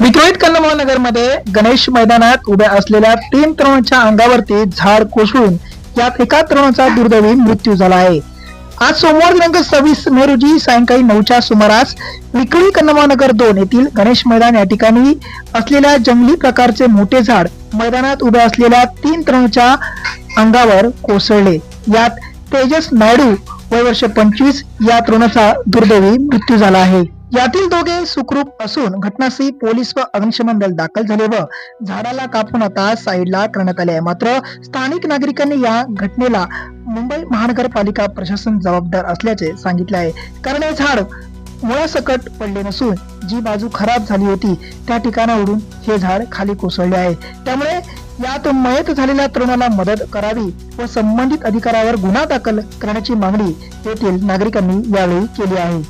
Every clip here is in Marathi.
विक्रोहित कन्नमोळ नगरमध्ये गणेश मैदानात उभ्या असलेल्या तीन तरुणांच्या अंगावरती झाड कोसळून यात एका तरुणाचा दुर्दैवी मृत्यू झाला आहे. आज सोमवार दिनांक सव्वीस मे रोजी सायंकाळी नऊच्या सुमारास विक्रोळी कन्नमोळ नगर दोन येथील गणेश मैदान या ठिकाणी असलेल्या जंगली प्रकारचे मोठे झाड मैदानात उभ्या असलेल्या तीन तरुणांच्या अंगावर कोसळले. यात तेजस नायडू वय वर्ष पंचवीस या तरुणाचा दुर्दैवी मृत्यू झाला आहे. यातील दोघे सुखरूप असून घटनास्थळी पोलीस व अग्निशमन दल दाखल झाले व झाडाला कापून आता साईडला करण्यात आले आहे. मात्र स्थानिक नागरिकांनी या घटनेला मुंबई महानगरपालिका प्रशासन जबाबदार असल्याचे सांगितले आहे. कारण हे झाड मुळासकट पडले नसून जी बाजू खराब झाली होती त्या ठिकाणावरून हे झाड खाली कोसळले आहे. त्यामुळे यात मयत झालेल्या तरुणाला मदत करावी व संबंधित अधिकाऱ्यावर गुन्हा दाखल करण्याची मागणी येथील नागरिकांनी यावेळी केली आहे.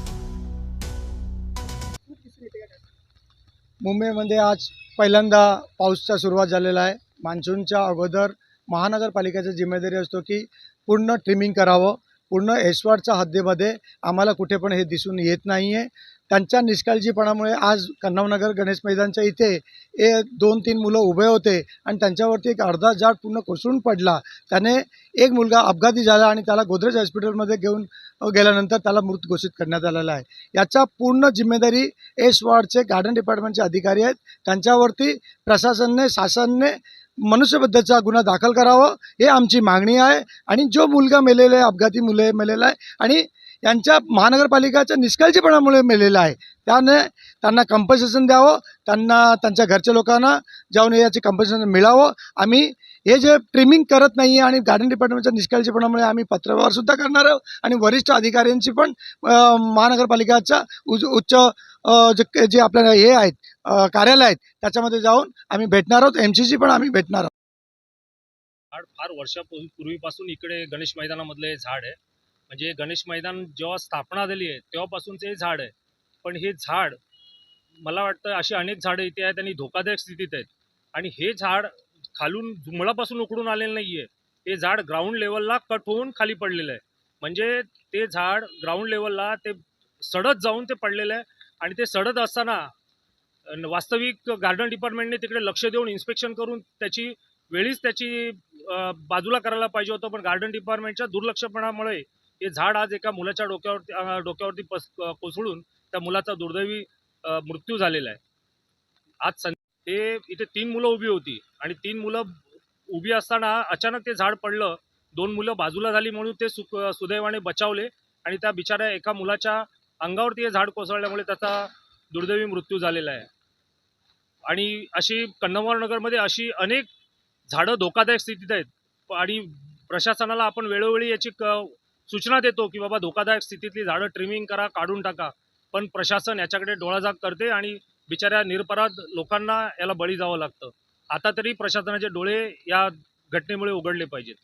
मुंबईमध्ये आज पहिल्यांदा पाऊसचा सुरुवात झालेला आहे. मान्सूनच्या अगोदर महानगरपालिकेची जिम्मेदारी असतो की पूर्ण ट्रिमिंग करावं. पूर्ण एसवाडच्या हद्दीमध्ये आम्हाला कुठे पण हे दिसून येत नाही आहे त्यांच्या निष्काळजीपणामुळे आज कन्नावनगर गणेश मैदानच्या इथे ए दोन तीन मुलं उभे होते आणि त्यांच्यावरती एक अर्धा झाड पूर्ण कोसळून पडला. त्याने एक मुलगा अपघाती झाला आणि त्याला गोदरेज हॉस्पिटलमध्ये घेऊन गेल्यानंतर त्याला मृत घोषित करण्यात आलेला आहे. याचा पूर्ण जिम्मेदारी एस वॉर्डचे गार्डन डिपार्टमेंटचे अधिकारी आहेत. त्यांच्यावरती प्रशासनने शासनने मनुष्यबद्दलचा गुन्हा दाखल करावं हे आमची मागणी आहे. आणि जो मुलगा मेलेला आहे अपघाती मुले मेलेला आहे आणि यांच्या महानगरपालिकाच्या निष्काळजीपणामुळे मेलेला आहे त्याने त्यांना कंपन्सेशन द्यावं त्यांना त्यांच्या घरच्या लोकांना जाऊन याचे कंपन्सेशन मिळावं. आम्ही हे जे ट्रिमिंग करत नाही आहे आणि गार्डन डिपार्टमेंटच्या निष्काळजीपणामुळे आम्ही पत्रव्यवहारसुद्धा करणार आहोत. आणि वरिष्ठ अधिकाऱ्यांची पण महानगरपालिकाच्या उच्च उच्च जे जे आपल्या हे आहेत कार्यालय आहेत त्याच्यामध्ये जाऊन आम्ही भेटणार आहोत एम सी पण आम्ही भेटणार आहोत. झाड फार वर्षापूर्वीपासून इकडे गणेश मैदानामधले झाड आहे. म्हणजे गणेश मैदान जेव्हा स्थापना झाली आहे तेव्हापासूनचं हे झाड आहे. पण हे झाड मला वाटतं अशी अनेक झाडं इथे आहेत आणि धोकादायक स्थितीत आहेत. आणि हे झाड खालून मुळापासून उकडून आलेलं नाही आहे हे झाड ग्राउंड लेवलला कट होऊन खाली पडलेलं आहे. म्हणजे ते झाड ग्राउंड लेवलला ते सडत जाऊन ते पडलेलं आहे. आणि ते सडत असताना वास्तविक गार्डन डिपार्टमेंटने तिकडे लक्ष देऊन इन्स्पेक्शन करून त्याची वेळीच त्याची बाजूला करायला पाहिजे होतं. पण गार्डन डिपार्टमेंटच्या दुर्लक्षपणामुळे हे झाड आज एका मुलाच्या डोक्यावरती डोक्यावरती पस कोसळून त्या मुलाचा दुर्दैवी मृत्यू झालेला आहे. आज सं ते इथे तीन मुलं उभी होती आणि तीन मुलं उभी असताना अचानक ते झाड पडलं. दोन मुलं बाजूला झाली म्हणून ते सुख सुदैवाने बचावले आणि त्या बिचाऱ्या एका मुलाच्या अंगावरती हे झाड कोसळल्यामुळे त्याचा दुर्दैवी मृत्यू झालेला आहे. आणि अशी कन्नमवार नगरमध्ये अशी अनेक झाडं धोकादायक स्थितीत आहेत. आणि प्रशासनाला आपण वेळोवेळी याची क सूचना देतो की बाबा धोकादायक स्थितीतली झाडं ट्रिमिंग करा काढून टाका. पण प्रशासन याच्याकडे डोळाजाग करते आणि बिचाऱ्या निरपराध लोकांना याला बळी जावं लागतं. आता तरी प्रशासनाचे डोळे या घटनेमुळे उघडले पाहिजेत.